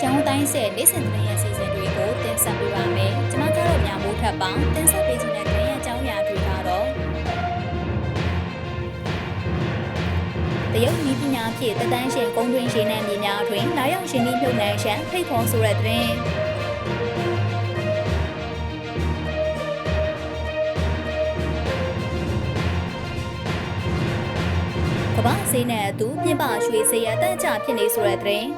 ရန်ကုန်တိုင်းဆက်နေ့စဉ်သတင်းရစီစဉ်တွေကိုတင်ဆက်ပေးပါမယ်။ကျွန်မကတော့ညမိုးထပ်ပါတင်ဆက်ပေးခြင်းတဲ့သတင်းရအကြောင်းအရာတွေကတော့တရုတ်နည်းပညာဖြင့်တသန်းရှင်ကုန်းတွင်းရှင်နယ်မြေများတွင်လာရောက်ရှင်နှီးမြုပ်နှံရန်ဖိတ်ခေါ်ဆိုတဲ့သတင်းကမ္ဘာဈေးနဲ့အတူပြပရွှေဈေးရအတန့်အကျဖြစ်နေဆိုတဲ့သတင်း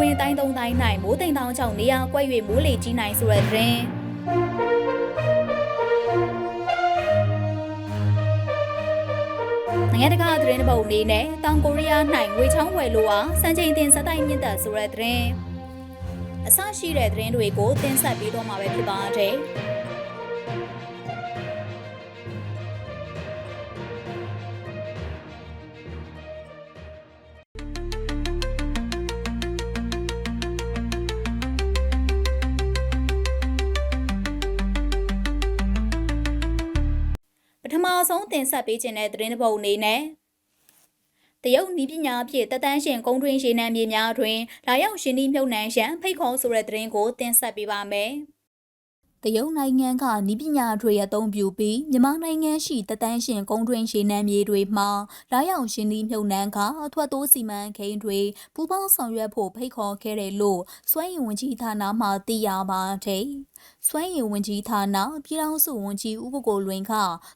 ဝင်တိုင်းသုံးတိုင်း၌မိုးတိမ်တောင်ကြောင့်နေရာကွက်၍မိုးလေကြီးနိုင်ဆိုတဲ့သတင်းနိုင်ငံတကာသတင်းတစ်ပုဒ်အနေနဲ့တောင်ကိုရီးယား၌ငွေချောင်းဝယ်လိုအားစံချိန်တင်စက်တိုက်မြင့်တက်ဆိုတဲ့သတင်းအဆရှိတဲ့သတင်းတွေကိုတင်ဆက်ပေးတော့မှာပဲဖြစ်ပါတယ်။ ထမဆုံးတင်ဆက်ပေးခြင်းတဲ့သတင်းတစ်ပုဒ်အနေနဲ့တရုတ်နီးပညာဖြင့်တသန်းရှင်ကုန်းတွင်းရေနံမြေများတွင်လာရောက်ရှင်နှီးမြုပ်နှံရန်ဖိတ်ခေါ်ဆိုတဲ့သတင်းကိုတင်ဆက်ပေးပါမယ်။တရုတ်နိုင်ငံကနီးပညာတွေအသုံးပြုပြီးမြန်မာနိုင်ငံရှိတသန်းရှင်ကုန်းတွင်းရေနံမြေတွေမှာလာရောက်ရှင်နှီးမြုပ်နှံကအထွတ်တိုးစီမံကိန်းတွေပူးပေါင်းဆောင်ရွက်ဖို့ဖိတ်ခေါ်ခဲ့တယ်လို့စွမ်းရည်ဝန်ကြီးဌာနမှသိရပါတယ်။စွမ်းရည်ဝန်ကြီးဌာနပြည်ထောင်စုဝန်ကြီးဦးကိုကိုလွင်က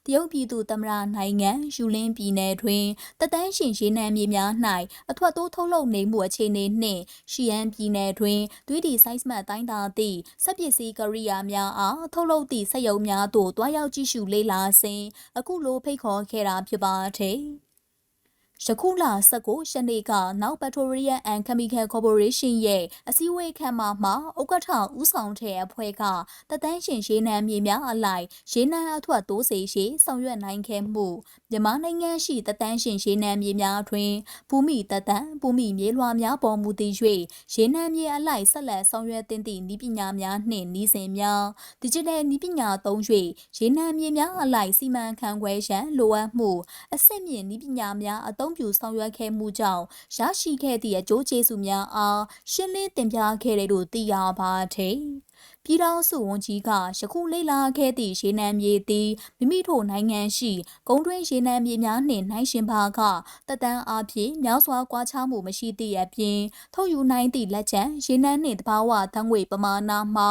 တရုတ်ပြည်သူသမ္မတနိုင်ငံယူလင်းပြည်နယ်တွင်တသန်းရှင်ရေနံမြေများ၌အထွတ်တိုးထုတ်လုပ်နေမှုအခြေအနေနှင့်ရှီယန်ပြည်နယ်တွင်သွေးဒီစိုက်စမတ်တိုင်းတာသည့်စက်ပစ္စည်းကရိယာများအားထုတ်လုပ်သည့်စက်ရုံများသို့တွားရောက်ကြည့်ရှုလေ့လာစဉ်အခုလိုဖိတ်ခေါ်ခဲ့တာဖြစ်ပါသည်။ ယခုလ19ရက်နေ့ကနောက် Petroleum and Chemical Corporation ရဲ့အစည်းအဝေးခန်းမမှာဥက္ကဋ္ဌဦးဆောင်တဲ့အဖွဲ့ကတသန်းရှင်ရေနံမြေများအလိုက်ရေနံအထွက်တိုးစေရှိဆောင်ရွက်နိုင်ခဲ့မှုမြန်မာနိုင်ငံရှိတသန်းရှင်ရေနံမြေများတွင်ဘူမိတသန်းဘူမိမြေလွှာများပေါ်မူတည်၍ရေနံမြေအလိုက်ဆက်လက်ဆောင်ရွက်သင့်သည့်ဤပညာများနှင့်ဤစဉ်များ Digital ဤပညာသုံး၍ရေနံမြေများအလိုက်စီမံခန့်ခွဲရန်လိုအပ်မှုအဆင့်မြင့်ဤပညာများအသုံးပြုဆောင်ရွက်ခဲ့မှုကြောင့်ရရှိခဲ့သည့်အကျိုးကျေးဇူးများအားရှင်းလင်းတင်ပြခဲ့တယ်လို့သိရပါတယ်။ ပြည်ထောင်စုဝန်ကြီးကယခုလေ့လာခဲ့သည့်ရေနံမြေသည်မိမိတို့နိုင်ငံရှိကုန်းတွင်းရေနံမြေများနှင့်နိုင်ရှင်ပါကတတန်းအားဖြင့်များစွာကွာခြားမှုမရှိသည့်အပြင်ထုတ်ယူနိုင်သည့်လက်ကျန်ရေနံနှင့်တဘာဝသံငွေပမာဏမှာ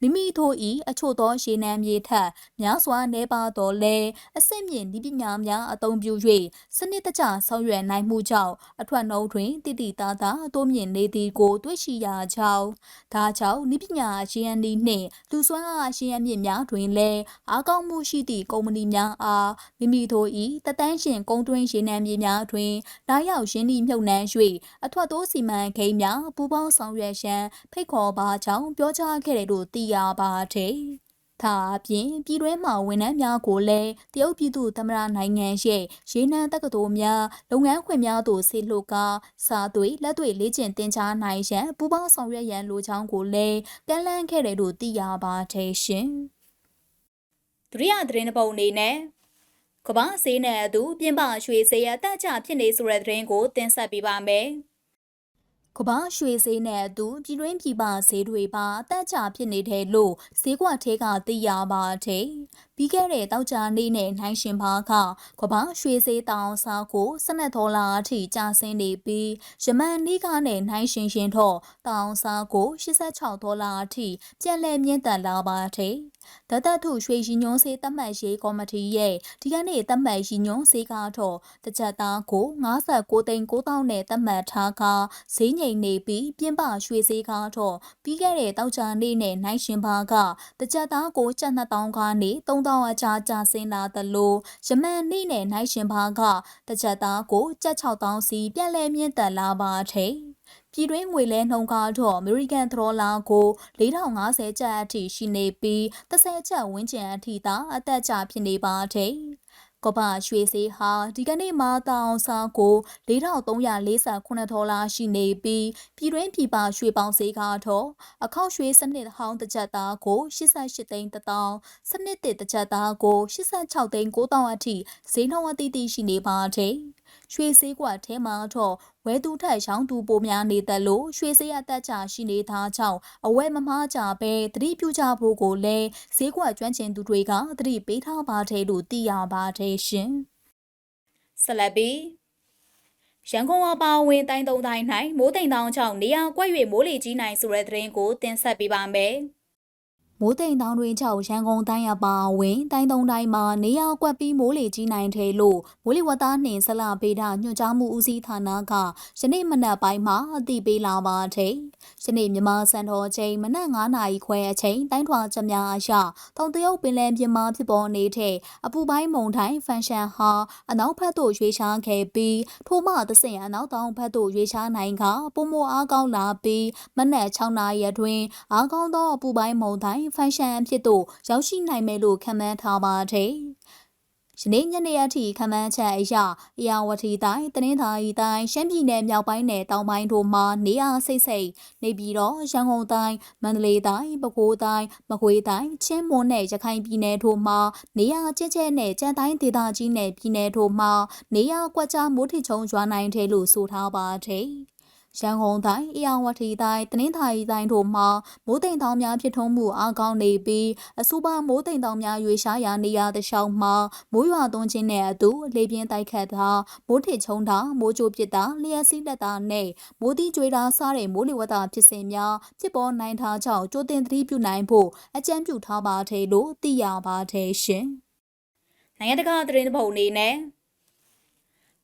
မိမိတို့၏အချို့သောရေနံမြေထက်များစွာနေပါတော့လဲအဆင့်မြင့်ဒီပညာများအသုံးပြု၍စနစ်တကျဆောင်ရွက်နိုင်မှုကြောင့်အထွက်နှုံးတွင်တည်တည်သားသားတိုးမြင့်နေသည်ကိုတွေ့ရှိရကြောင်းဒါကြောင့်ဒီပညာရှင်အန်ဒီနှင့်လူစွမ်းအားရှင်အမြင့်များတွင်လည်းအားကောင်းမှုရှိသည့်ကုမ္ပဏီများအားမိမိတို့၏တသန်းရှင်ကုန်းတွင်းရေနံမြေများတွင်လာရောက်ရင်းနှီးမြှုပ်နှံ၍အထွတ်တိုးစီမံကိန်းများပူးပေါင်းဆောင်ရွက်ရန်ဖိတ်ခေါ်ပါကြောင်းပြောကြားခဲ့တယ်လို့သိရပါသည် ဒါအပြင်ပြည်တွင်းမှာဝန်ထမ်းများကိုလည်းတရုတ်ပြည်သူသမ္မတနိုင်ငံရဲ့ရေနံတက္ကသိုလ်များလုပ်ငန်းခွင်များသို့ဆေးလှုပ်ကာစာသွေးလက်တွေ့လေ့ကျင့်သင်ကြားနိုင်ရန်ပူးပေါင်းဆောင်ရွက်ရန်လိုချောင်းကိုလည်းကမ်းလှမ်းခဲ့တယ်လို့သိရပါတယ်ရှင်။ဒုတိယသတင်းတစ်ပုဒ်အနေနဲ့ကမ္ဘာဆေးနဲ့အတူပြင်ပရွှေဆေးရတက်ကြဖြစ်နေဆိုတဲ့သတင်းကိုတင်ဆက်ပေးပါမယ်။ ကဘာရွှေဈေးနဲ့အတူပြည်တွင်းပြည်ပဈေးတွေပါအသက်ချဖြစ်နေတယ်လို့ဈေးကွက်ထဲကသိရပါတယ်။ပြီးခဲ့တဲ့တောက်ကြနေ့နဲ့နိုင်ရှင်ပါကကဘာရွှေဈေးတောင်စားကို12ဒေါ်လာအထိကျဆင်းနေပြီးယမန်နေ့ကနဲ့နိုင်ရှင်ရှင်တော့တောင်စားကို86ဒေါ်လာအထိပြန်လည်မြင့်တက်လာပါတယ်။ ဒတ်တထုရွှေရီညွန်းစေးတတ်မှတ်ရေးကော်မတီရဲ့ဒီကနေ့တတ်မှတ်ရီညွန်းစေးကတော့တကြက်သားကို59သိန်း9000နဲ့တတ်မှတ်ထားကဈေးငိမ်နေပြီးပြင်းပရွှေစေးကတော့ပြီးခဲ့တဲ့တောက်ချာနေ့နဲ့နိုင်ရှင်ပါကတကြက်သားကိုကျပ်2000ကနေ3000အကြားကျဆင်းလာသလိုယမန်နေ့နဲ့နိုင်ရှင်ပါကတကြက်သားကိုကျပ်6000စီပြန်လည်မြင့်တက်လာပါတယ် ပြည်တွင်းငွေလဲနှုန်းကားတော့အမေရိကန်ဒေါ်လာကို4050ကျပ်အထိရှိနေပြီး30ကျပ်ဝန်းကျင်အထိသာအသက်ကျဖြစ်နေပါတယ်ကပ္ပရွှေစည်းဟာဒီကနေ့မှာတောင်စားကို4348ဒေါ်လာရှိနေပြီးပြည်တွင်းပြည်ပရွှေပေါင်းဈေးကတော့အခောက်ရွှေစနစ်ဟောင်းတစ်ချက်သားကို88သိန်း1000စနစ်တစ်တစ်ချက်သားကို86သိန်း9000အထိဈေးနှုန်းအသီးသီးရှိနေပါတယ် ရွှေစည်းကွက်ထဲမှာတော့ဝဲသူထက်ရောင်းသူပိုများနေတယ်လို့ရွှေစည်းအသက်ချရှိနေသားကြောင့်အဝဲမမားကြပဲသတိပြုကြဖို့ကိုလည်းဈေးကွက်ကျွမ်းကျင်သူတွေကသတိပေးထားပါတယ်လို့သိရပါတယ်ရှင်။ဆက်လက်ပြီးရန်ကုန်အပါအဝင်တိုင်းသုံးတိုင်း၌မိုးတိမ်တောင်ချောင်းနေရာကွက်၍မိုးလေကြီးနိုင်ဆိုတဲ့သတင်းကိုတင်ဆက်ပေးပါမယ်။ မိုးတိမ်တောင်တွင်ချောက်ရန်ကုန်တိုင်းအပါအဝင်တိုင်းသုံးတိုင်းမှာနေရာကွက်ပြီးမိုးလေကြီးနိုင်တယ်လို့မိုးလေဝသနှင့်ဇလဗေဒညွှန်ကြားမှုဦးစီးဌာနကယနေ့မနက်ပိုင်းမှာအသိပေးလာပါတယ်။ယနေ့မြန်မာစံတော်ချိန်မနက်9နာရီခွဲအချိန်တိုင်းထွာချက်များအရတောင်တရုတ်ပင်လယ်ပြင်မှာဖြစ်ပေါ်နေတဲ့အပူပိုင်းမုန်တိုင်းဖန်ရှန်ဟာအနောက်ဘက်သို့ရွေ့ရှားခဲ့ပြီးထို့မှသစင်အနောက်တောင်ဘက်သို့ရွေ့ရှားနိုင်ကပုံမအားကောင်းလာပြီးမနက်6နာရီအတွင်းအားကောင်းသောအပူပိုင်းမုန်တိုင်းဖန်ရှန်အဖြစ်သို့ရောက်ရှိနိုင်မယ်လို့ခန့်မှန်းထားပါတယ်။ယနေ့ညနေအထိခမန်းချက်အရအရာဝတီတိုင်းတနင်္သာရီတိုင်းရှမ်းပြည်နယ်မြောက်ပိုင်းနယ်တောင်ပိုင်းတို့မှာနေရာစိတ်စိတ်နေပြီးတော့ရန်ကုန်တိုင်းမန္တလေးတိုင်းပဲခူးတိုင်းမကွေးတိုင်းချင်းမွန်နဲ့ရခိုင်ပြည်နယ်တို့မှာနေရာကျဲကျဲနဲ့ကြံတိုင်းဒေသကြီးနယ်ပြည်နယ်တို့မှာနေရာကွက်ကြားမိုးထချုံရွာနိုင်တယ်လို့ဆိုထားပါတယ်။ ရန်ကုန်တိုင်း၊အေယာဝတီတိုင်း၊တနင်္သာရီတိုင်းတို့မှာမိုးတိမ်တောင်များဖြစ်ထွန်းမှုအားကောင်းနေပြီးအဆိုပါမိုးတိမ်တောင်များရွေရှားရာနေရာတစ်လျှောက်မှာမိုးရွာသွန်းခြင်းနဲ့အတူလေပြင်းတိုက်ခတ်တာမိုးထစ်ချုံတာမိုးကြိုးပစ်တာလျှက်စီးလက်တာနဲ့မိုးတိကျွေးတာစားတဲ့မိုးလေဝသဖြစ်စဉ်များဖြစ်ပေါ်နိုင်တာကြောင့်ကြိုတင်သတိပြုနိုင်ဖို့အကြံပြုထားပါတယ်လို့သိရပါတယ်ရှင်။နိုင်ငံတကာသတင်းပုံအနေနဲ့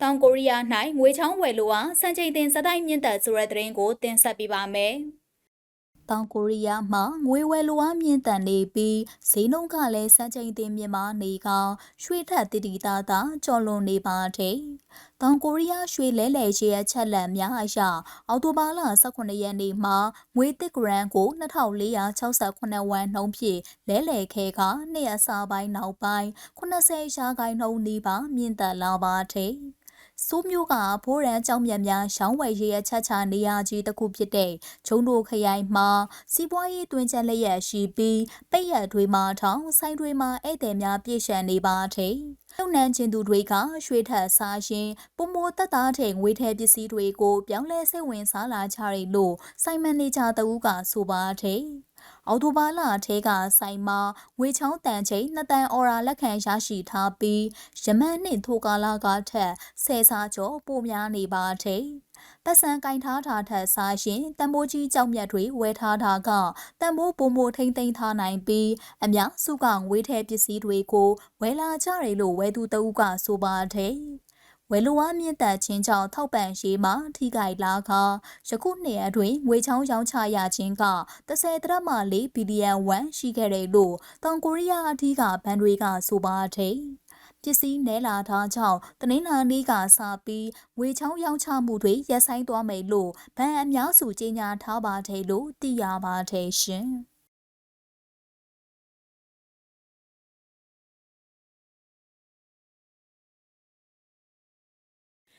တောင်ကိုရီးယား၌ငွေချောင်းဝယ်လိုအားစံချိန်တင်စတိုက်မြင့်တက်ဆိုတဲ့သတင်းကိုတင်ဆက်ပေးပါမယ်။တောင်ကိုရီးယားမှာငွေဝယ်လိုအားမြင့်တက်နေပြီးဈေးနှုန်းကလည်းစံချိန်တင်မြင့်မားနေကရွှေထက်တိတိသားသားကျော်လွန်နေပါတယ်။တောင်ကိုရီးယားရွှေလဲလှယ်ရေးအချက်လက်များအရအော်တိုဘာလ18ရက်နေ့မှာငွေတစ်ဂရမ်ကို2468ဝမ်နှုန်းဖြင့်လဲလှယ်ခဲ့ကနေ့အစာပိုင်းနောက်ပိုင်း80ရာခိုင်နှုန်းနီးပါးမြင့်တက်လာပါတယ်။ စိုးမျိုးကဘိုးရန်ကြောင်မြတ်များရောင်းဝယ်ရေးအချက်ချနေရာကြီးတစ်ခုဖြစ်တဲ့ဂျုံတို့ခရိုင်မှာစီးပွားရေးတွင်ချက်လျက်ရှိပြီးပိတ်ရတွေမှာထောင်ဆိုင်တွေမှာဧည့်သည်များပြည့်ရှံနေပါတဲ့လုံနန်းချင်းသူတွေကရွှေထက်စားရင်ပုံမိုးတက်သားတဲ့ငွေထဲပစ္စည်းတွေကိုပြောင်းလဲစိတ်ဝင်စားလာကြတယ်လို့ဆိုင်မန်နေဂျာတဦးကဆိုပါတယ် အော်တိုဘာလအထဲကဆိုင်မှာငွေချောင်းတန်ချိန်နှစ်တန်အော်ရာလက်ခံရရှိထားပြီးယမန်နှင့်ထိုကာလာကထက်ဆယ်ဆကျော်ပိုများနေပါတဲ့ပတ်စံကင်ထားတာထက်စားရင်တန်ဖိုးကြီးကြောက်မြတ်တွေဝယ်ထားတာကတန်ဖိုးပုံမိုထိမ့်သိမ်းထားနိုင်ပြီးအများစုကငွေထဲပစ္စည်းတွေကိုဝယ်လာကြတယ်လို့ဝယ်သူတဦးကဆိုပါတယ် ဝယ်လိုအားမြင့်တက်ခြင်းကြောင့်ထောက်ပံ့ရေးမှာထိခိုက်လာကယခုနှစ်အတွင်းငွေချောင်းရောင်းချရခြင်းက30တရမ4ဘီလီယံဝမ်ရှိခဲ့တယ်လို့တောင်ကိုရီးယားအထီးကဘဏ်တွေကဆိုပါတယ်ပစ္စည်းနဲလာထားကြောင့်တနင်္လာနေ့ကစပြီးငွေချောင်းရောင်းချမှုတွေရပ်ဆိုင်းသွားမယ်လို့ဘဏ်အများစုကြေညာထားပါတယ်လို့သိရပါတယ်ရှင်။